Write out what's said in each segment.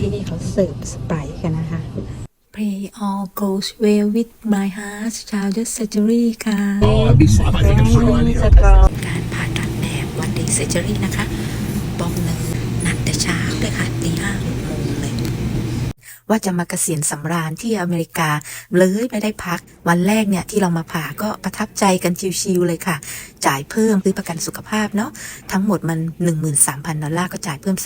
ที่นี่เขาเสิร์ฟสไปร์กันนะคะ Pray all goes well with my heart child surgery ค่ะ I'd be sad. I think I'm so early. การผ่าตัดแบบวันเดย์เซอร์เจอรี่นะคะ บองหนึ่ง ว่าจะมาเกษียณสำราญที่อเมริกาเลยไม่ได้พัก วันแรกเนี่ยที่เรามาผ่าก็ประทับใจกันชิวๆเลยค่ะ จ่ายเพิ่มซื้อประกันสุขภาพเนาะทั้งหมดมัน 13,000ดอลลาร์ก็จ่ายเพิ่ม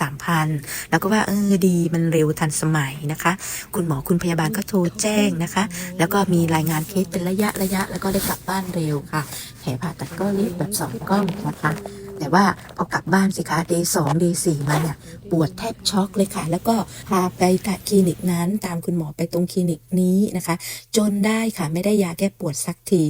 3,000 แล้วก็ว่าเออดีมันเร็วทันสมัยนะคะ คุณหมอคุณพยาบาลก็โทรแจ้งนะคะ แล้วก็มีรายงานเคสเป็นระยะระยะ แล้วก็ได้กลับบ้านเร็วค่ะแผลผ่าตัดก็รีบแบบสองกล้องนะคะ แต่ว่าพอกลับบ้านสิคะเดย์สองเดย์สี่มาเนี่ยปวดแทบช็อกเลยค่ะ แล้วก็พาไปคลินิกนั้น ตามคุณหมอไปตรงคลินิกนี้นะคะ จนได้ค่ะไม่ได้ยาแก้ปวดสักที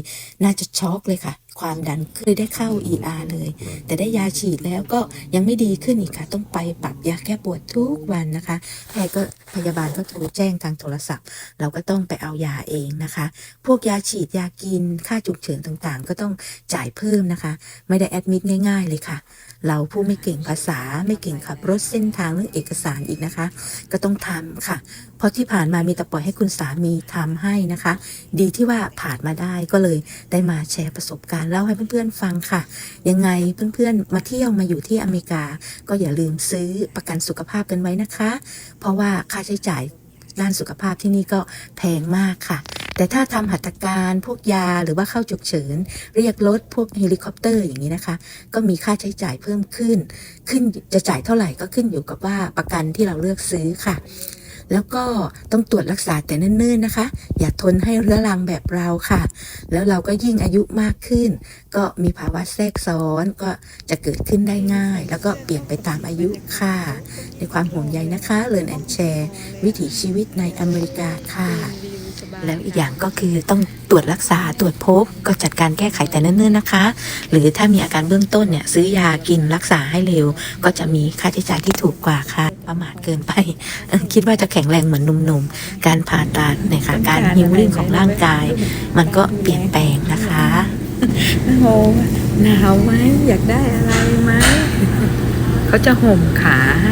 น่าจะช็อกเลยค่ะ ความดันเคยได้เข้า ER เลย แต่ได้ยาฉีดแล้วก็ยังไม่ดีขึ้นอีกค่ะ ต้องไปปรับยาแก้ปวดทุกวันนะคะแพทย์ก็พยาบาลก็โทรแจ้งทางโทรศัพท์ เราก็ต้องไปเอายาเองนะคะ พวกยาฉีดยากินค่าฉุกเฉินต่างๆ ก็ต้องจ่ายเพิ่มนะคะ ไม่ได้แอดมิดง่ายๆ เลยค่ะ เราผู้ไม่เก่งภาษาไม่เก่งขับรถเส้นทางเรื่องเอกสารอีกนะคะ ก็ต้องทำค่ะ เพราะที่ผ่านมามีแต่ปล่อยให้คุณสามีทำให้นะคะ ดีที่ว่าผ่านมาได้ก็เลยได้มาแชร์ประสบการณ์เล่าให้เพื่อนๆฟังค่ะ ยังไงเพื่อนๆ มาเที่ยวมาอยู่ที่อเมริกา ก็อย่าลืมซื้อประกันสุขภาพกันไว้นะคะ เพราะว่าค่าใช้จ่ายด้านสุขภาพที่นี่ก็แพงมากค่ะ แต่ถ้าทำหัตถการพวกยาหรือว่าเข้าฉุกเฉิน เรียกรถพวกเฮลิคอปเตอร์อย่างนี้นะคะ ก็มีค่าใช้จ่ายเพิ่มขึ้น ขึ้นจะจ่ายเท่าไหร่ก็ขึ้นอยู่กับว่าประกันที่เราเลือกซื้อค่ะ แล้วก็ต้องตรวจรักษาแต่เนิ่นๆนะคะ อย่าทนให้เรื้อรังแบบเราค่ะ แล้วเราก็ยิ่งอายุมากขึ้น ก็มีภาวะแทรกซ้อนก็จะเกิดขึ้นได้ง่าย แล้วก็เปลี่ยนไปตามอายุค่ะ ในความห่วงใยนะคะเ e ร์นแอนแชร์วิถีชีวิตในอเมริกาค่ะ แล้วอีกอย่างก็คือต้องตรวจรักษาตรวจพบ ก็จัดการแก้ไขแต่เนิ่นๆนะคะ หรือถ้ามีอาการเบื้องต้นเนี่ยซื้อยากินรักษาให้เร็ว ก็จะมีค่าใช้จ่ายที่ถูกกว่าค่ะ ประมาทเกินไปเออคิดว่าจะแข็งแรงเหมือนหนุ่มๆ การผ่าตัดเนยคะการฮิวลิ่งของร่างกาย มันก็เปลี่ยนแปลงนะคะโอ้หนาวไหมอยากได้อะไรไหมเขาจะห่มขาให้